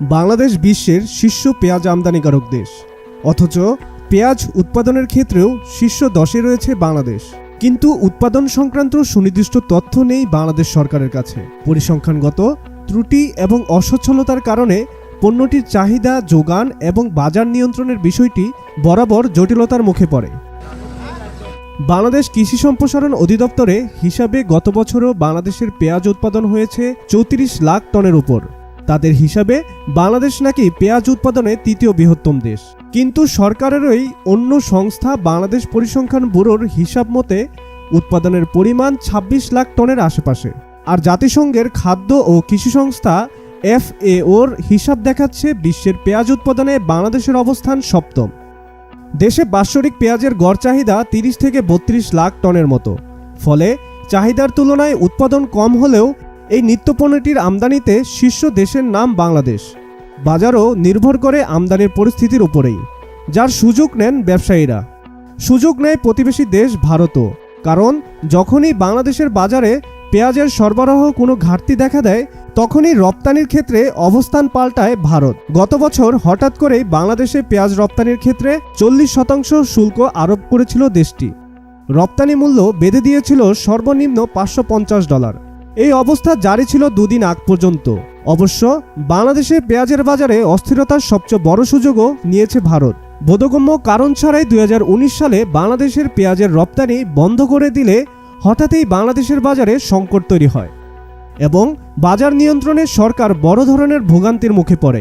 বাংলাদেশ বিশ্বের শীর্ষ পেঁয়াজ আমদানিকারক দেশ। অথচ পেঁয়াজ উৎপাদনের ক্ষেত্রেও শীর্ষ দশে রয়েছে বাংলাদেশ। কিন্তু উৎপাদন সংক্রান্ত সুনির্দিষ্ট তথ্য নেই বাংলাদেশ সরকারের কাছে। পরিসংখ্যানগত ত্রুটি এবং অসচ্ছলতার কারণে পণ্যটির চাহিদা, যোগান এবং বাজার নিয়ন্ত্রণের বিষয়টি বরাবর জটিলতার মুখে পড়ে। বাংলাদেশ কৃষি সম্প্রসারণ অধিদপ্তরে হিসাবে গত বছরও বাংলাদেশের পেঁয়াজ উৎপাদন হয়েছে চৌত্রিশ লাখ টনের উপর। তাদের হিসাবে বাংলাদেশ নাকি পেঁয়াজ উৎপাদনে তৃতীয় বৃহত্তম দেশ। কিন্তু সরকারেরই অন্য সংস্থা বাংলাদেশ পরিসংখ্যান ব্যুরোর হিসাব মতে উৎপাদনের পরিমাণ ২৬ লাখ টনের আশেপাশে। আর জাতিসংঘের খাদ্য ও কৃষি সংস্থা এফএওর হিসাব দেখাচ্ছে বিশ্বের পেঁয়াজ উৎপাদনে বাংলাদেশের অবস্থান সপ্তম। দেশে বাৎসরিক পেঁয়াজের গড় চাহিদা তিরিশ থেকে বত্রিশ লাখ টনের মতো। ফলে চাহিদার তুলনায় উৎপাদন কম হলেও এই নিত্যপণ্যটির আমদানিতে শীর্ষ দেশের নাম বাংলাদেশ। বাজারও নির্ভর করে আমদানির পরিস্থিতির উপরেই, যার সুযোগ নেন ব্যবসায়ীরা। সুযোগ নেয় প্রতিবেশী দেশ ভারতও, কারণ যখনই বাংলাদেশের বাজারে পেঁয়াজের সরবরাহ কোনো ঘাটতি দেখা দেয়, তখনই রপ্তানির ক্ষেত্রে অবস্থান পাল্টায় ভারত। গত বছর হঠাৎ করেই বাংলাদেশে পেঁয়াজ রপ্তানির ক্ষেত্রে চল্লিশ শতাংশ শুল্ক আরোপ করেছিল দেশটি। রপ্তানি মূল্য বেঁধে দিয়েছিল সর্বনিম্ন পাঁচশো পঞ্চাশ ডলার। এই অবস্থা জারি ছিল দুদিন আগ পর্যন্ত। অবশ্য বাংলাদেশে পেঁয়াজের বাজারে অস্থিরতার সবচেয়ে বড় সুযোগও নিয়েছে ভারত। বোধগম্য কারণ ছাড়াই দু হাজার উনিশ সালে বাংলাদেশের পেঁয়াজের রপ্তানি বন্ধ করে দিলে হঠাৎই বাংলাদেশের বাজারে সংকট তৈরি হয় এবং বাজার নিয়ন্ত্রণে সরকার বড় ধরনের ভোগান্তির মুখে পড়ে।